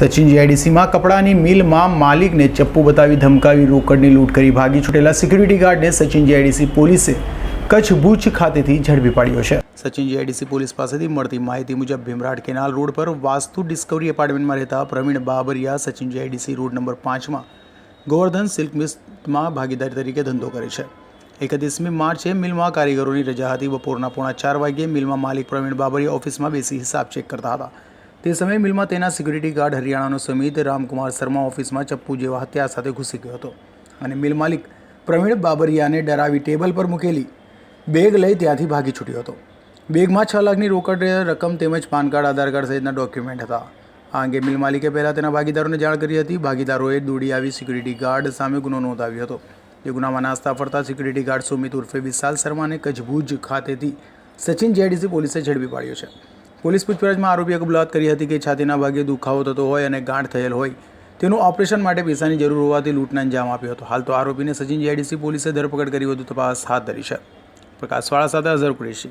સચિન જીઆઈડીસીમાં કપડાની મિલમાં માલિકને ચપ્પુ બતાવી ધમકાવી, રોકડની લૂંટ કરી ભાગી છૂટેલા સિક્યુરિટી ગાર્ડને સચિન જીઆઈડીસી પોલીસે કચ્છ ભુજ ખાતેથી ઝડપી પાડ્યો છે. સચિન જીઆઈડીસી પોલીસ પાસેથી મળતી માહિતી મુજબ ભીમરાડ કેનાલ રોડ પર વાસ્તુ ડિસ્કવરી એપાર્ટમેન્ટમાં રહેતા Pravin Babariya Sachin GIDC road number પાંચમાં ગોવર્ધન સિલ્ક મિસ્ટમાં ભાગીદારી તરીકે ધંધો કરે છે. એકત્રીસમી માર્ચે મિલમાં કારીગરોની રજા હતી. બપોરના પોણા ચાર વાગ્યે મિલમાં માલિક પ્રવીણ બાબરિયા ઓફિસમાં બેસી હિસાબ ચેક કરતા હતા. તે સમયે મિલમાં તેના સિક્યુરિટી ગાર્ડ હરિયાણાનો સમિત રામકુમાર શર્મા ઓફિસમાં ચપ્પુ જેવા હત્યા સાથે ઘૂસી ગયો હતો. અને મિલ માલિક પ્રવીણ બાબરિયાને ડરાવી ટેબલ પર મૂકેલી બેગ લઈ ત્યાંથી ભાગી છૂટ્યો હતો. બેગમાં છ લાખની રોકડ રકમ તેમજ પાન કાર્ડ, આધાર કાર્ડ સહિતના ડોક્યુમેન્ટ હતા. આ અંગે મિલ માલિકે પહેલાં તેના ભાગીદારોને જાણ કરી હતી. ભાગીદારોએ દોડી આવી સિક્યુરિટી ગાર્ડ સામે ગુનો નોંધાવ્યો હતો. તે ગુનામાં નાસ્તા ફરતા સિક્યુરિટી ગાર્ડ સુમિત ઉર્ફે વિશાલ શર્માને કજભુજ ખાતેથી સચિન જેડીસી પોલીસે ઝડપી પાડ્યો છે. પોલીસ પૂછપરછમાં આરોપીએ કબૂલાત કરી હતી કે છાતીના ભાગે દુખાવો થતો હોય અને ગાંઠ થયેલ હોય. તેનું ઓપરેશન માટે પૈસાની જરૂર હોવાથી લૂંટને અંજામ આપ્યો હતો. હાલ તો આરોપીને સચિન જીઆઈડીસી પોલીસે ધરપકડ કરી વધુ તપાસ હાથ ધરી છે. પ્રકાશવાળા સાથે અઝર કુરેશી.